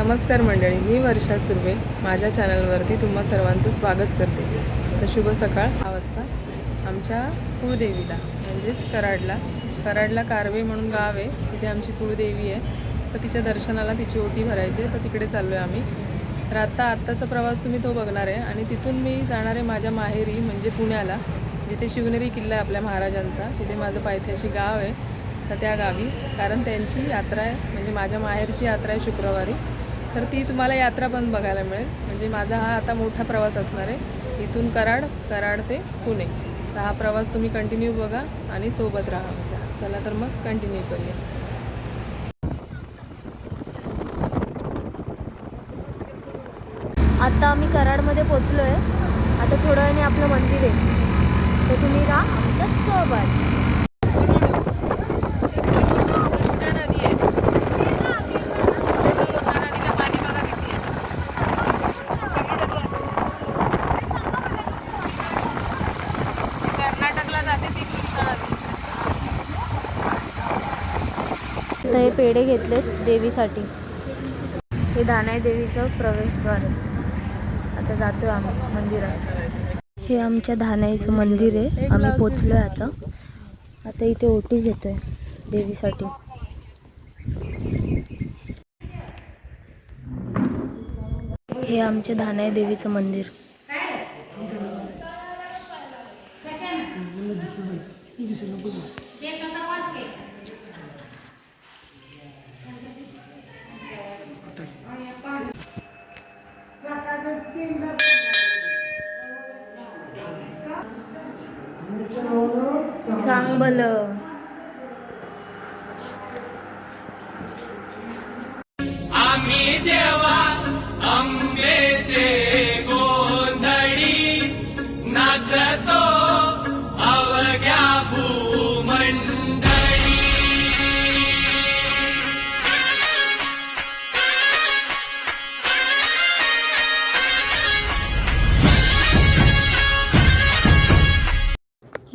नमस्कार मंडळी मी वर्षा सुर्वे. माझ्या चॅनलवरती तुम्हा सर्वांचं स्वागत करते. तर शुभ सकाळ. हा वाजता आमच्या कुळदेवीला म्हणजेच कराडला. कराडला कारवे म्हणून गाव आहे. तिथे आमची कुळदेवी आहे. तर तिच्या दर्शनाला तिची ओटी भरायची तर तिकडे चाललो आहे आम्ही. तर आत्ता आत्ताचा प्रवास तुम्ही तो बघणार आहे. आणि तिथून मी जाणार आहे माझ्या माहेरी म्हणजे पुण्याला जिथे शिवनेरी किल्ला आहे आपल्या महाराजांचा. तिथे माझं पायथ्याशी गाव आहे. तर त्या गावी. कारण त्यांची यात्रा आहे म्हणजे माझ्या माहेरची यात्रा आहे शुक्रवारी. तर ती तुम्हाला यात्रा पण बघायला मिळेल. म्हणजे माझा हा आता मोठा प्रवास असणार आहे. इथून कराड कराड ते पुणे. तर हा प्रवास तुम्ही कंटिन्यू बघा आणि सोबत राहा आमच्या. चला तर मग कंटिन्यू करूया. आता आम्ही कराडमध्ये पोचलो आहे आता थोड्या वेळाने आपलं मंदिर आहे. तर तुम्ही राहा आमच्यासोबत कृष्णा नदी आहे कृष्णा नदीला पाणी बघा किती आहे कर्नाटकला जाते ती कृष्णा नदी आता हे पेढे घेतलेत देवीसाठी. हे दानाई देवीचं प्रवेशद्वार. आहे आता जातो आम्ही मंदिरात. हे आमच्या धानाईचं मंदिर आहे. आम्ही आहे आता. आता इथे ओटी घेतोय देवीसाठी. हे आमचे धानाई देवीचं मंदिर. सांग símbolo.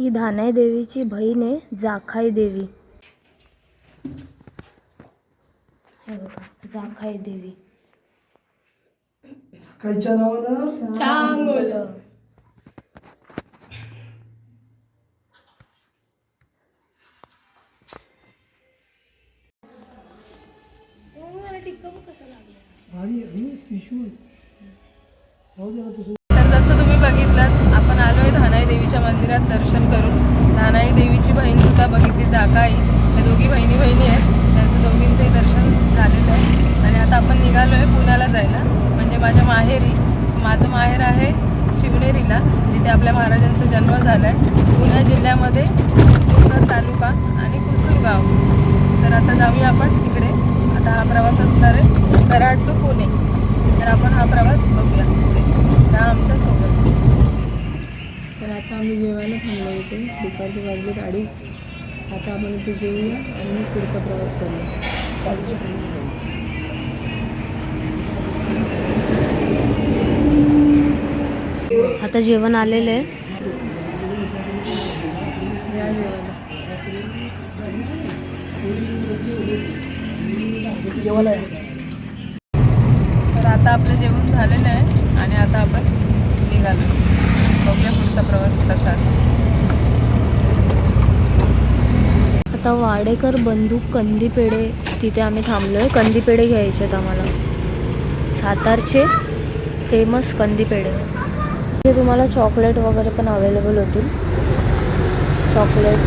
ही धानाई देवीची बहीण आहे जाखाई देवी. हे बघा जाखाई देवी. कायच्या नावानं? चांगल. राहू ना तसं बघितलं आपण आलोय धानाई देवीच्या मंदिरात दर्शन करून. धानाई देवीची बहीण सुद्धा बघितली जाकाई त्या दोघी बहिणी बहिणी आहेत. त्यांचं दोघींचंही दर्शन झालेलं आहे. आणि आता आपण निघालो आहे पुण्याला जायला. म्हणजे माझ्या माहेरी. माझं माहेर आहे शिवनेरीला जिथे आपल्या महाराजांचा जन्म झाला आहे पुणे जिल्ह्यामध्ये जुन्नर तालुका आणि कुसूर गाव तर आता जाऊया आपण तिकडे आता हा प्रवास असणार आहे. कराड टू पुणे. तर आपण हा प्रवास बघूया. पुढे. आमच्यासोबत आता आम्ही जेवायला थांबलो होतो. दुपारचे वाजलेत अडीच. आता आपण इथे जेवूया आणि मग पुढचा प्रवास करूया. आता जेवण आलेलं आहे. तर आता आपलं जेवण झालेलं आहे आणि आता आपण निघालो. बघूया पुढचा प्रवास कसा असेल. आता वाडेकर बंदूक कंदी पेढे तिथे आम्ही थांबलो आहे कंदी पेढे घ्यायचे आहेत आम्हाला. सातारचे फेमस कंदी पेढे तिथे तुम्हाला चॉकलेट वगैरे पण अवेलेबल होतील. चॉकलेट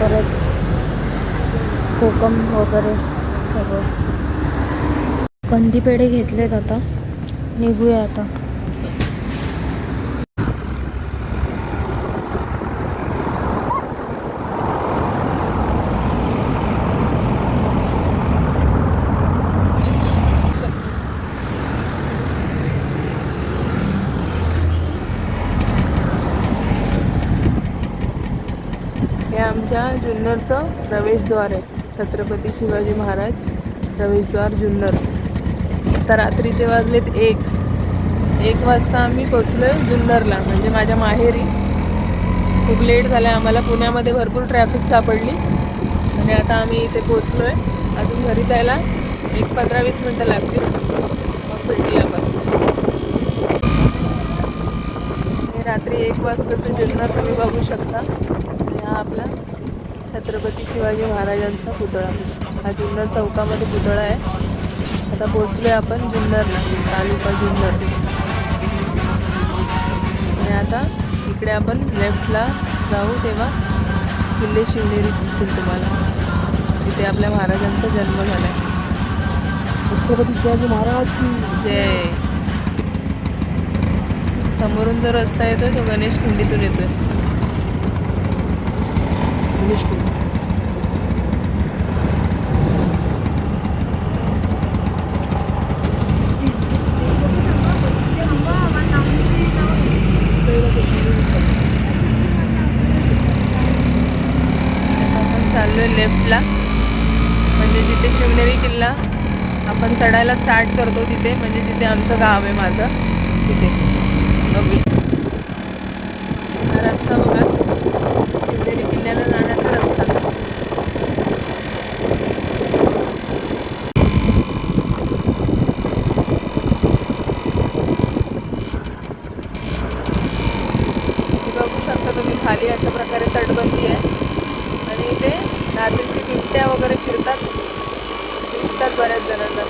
परत कोकम वगैरे सगळं. कंदी पेढे घेतलेत आता. निघूया आता. आमच्या जुन्नरचं प्रवेशद्वार आहे. छत्रपती शिवाजी महाराज प्रवेशद्वार जुन्नर. तर रात्रीचे वाजलेत एक. एक वाजता आम्ही पोचलो आहे जुन्नरला म्हणजे माझ्या माहेरी. खूप लेट झालं आहे आम्हाला पुण्यामध्ये भरपूर ट्रॅफिक सापडली. आणि आता आम्ही इथे पोचलो आहे अजून घरी जायला एक पंधरा वीस मिनटं लागतील. मग भेटूया आपण. रात्री एक वाजताचं जुन्नर तुम्ही बघू शकता. हा आपला छत्रपती शिवाजी महाराजांचा पुतळा. हा जुन्नर चौकामध्ये पुतळा आहे. आता पोचलोय आपण जुन्नरला तालुका जुन्नर. आणि आता इकडे आपण लेफ्टला जाऊ तेव्हा किल्ले शिवनेरी दिसेल तुम्हाला. तिथे आपल्या महाराजांचा जन्म झाला आहे छत्रपती शिवाजी महाराज की जय. समोरून जो रस्ता येतोय तो गणेश खिंडीतून येतोय. गणेश की आपण लेफ्टला. म्हणजे जिथे शिवनेरी किल्ला आपण चढायला स्टार्ट करतो तिथे. म्हणजे जिथे आमचं गाव आहे माझं. तिथे. बघूया. हा रस्ता बघा शिवनेरी किल्ल्याला जाण्याचा रस्ता इथे बघू शकता तुम्ही खाली अशा प्रकारे तटबंदी आहे आणि इथे रात्रीची बिबट्या दिसतात. दिसतात बऱ्याच जणांना.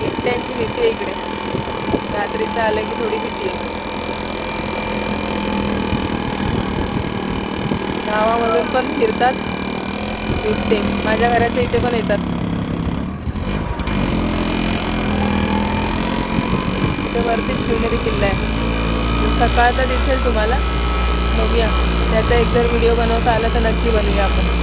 बिबट्यांची भीती आहे इकडे. रात्रीचं आलं की थोडी भीती आहे. गावामधून पण फिरतात. बिबटे माझ्या घराच्या इथे पण येतात. इथे वरतीच शिवनेरी किल्ला आहे. सकाळचा दिसेल तुम्हाला. बघूया. त्याचा एक जर व्हिडिओ बनवता आला तर नक्की बनवूया आपण.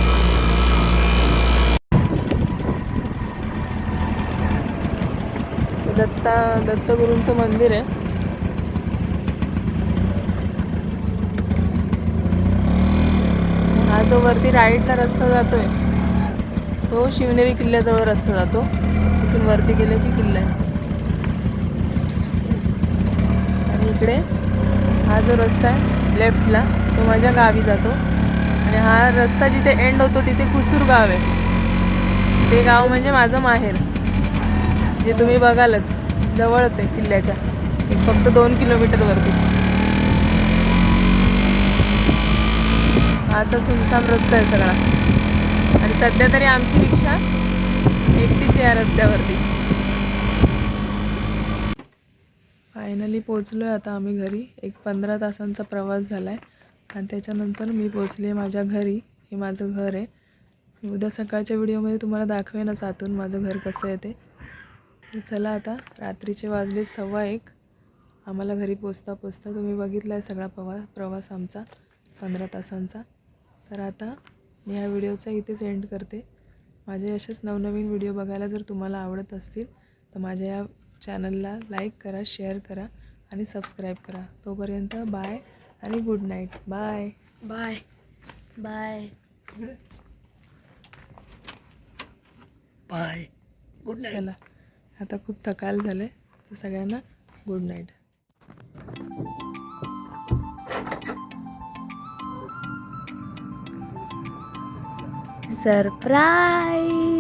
दत्ता दत्तगुरूंचं मंदिर आहे. हा जो वरती राईटला रस्ता जातोय तो शिवनेरी किल्ल्याजवळ रस्ता जातो. तिथून वरती गेलं की किल्ला आहे. आणि इकडे हा जो रस्ता आहे लेफ्टला तो माझ्या गावी जातो. आणि हा रस्ता जिथे एंड होतो तिथे कुसूर गाव आहे. ते गाव म्हणजे माझं माहेर जे तुम्ही बघालच जवळच आहे किल्ल्याच्या. एक फक्त दोन किलोमीटरवरती असा सुनसान रस्ता आहे सगळा. आणि सध्या तरी आमची रिक्षा एकटीच आहे या रस्त्यावरती. फायनली पोचलो आहे आता आम्ही घरी. एक पंधरा तासांचा प्रवास झाला आहे आणि त्याच्यानंतर मी पोचले माझ्या घरी. हे माझं घर आहे. मी उद्या सकाळच्या व्हिडिओमध्ये तुम्हाला दाखवेनच आतून माझं घर कसं आहे ते. चला आता रात्रीचे वाजले सव्वा एक. आम्हाला घरी पोचता पोचता तुम्ही बघितला आहे सगळा प्रवा प्रवास आमचा पंधरा तासांचा. तर आता मी ह्या व्हिडिओचा इथेच एंड करते. माझे असेच नवनवीन व्हिडिओ बघायला जर तुम्हाला आवडत असतील तर माझ्या या चॅनलला लाईक करा शेअर करा आणि सबस्क्राईब करा. तोपर्यंत बाय आणि good night. Bye. Bye. Bye. Bye. Good night. चला. आता खूप थकाल झाले तर सगळ्यांना गुड नाईट. सरप्राईज.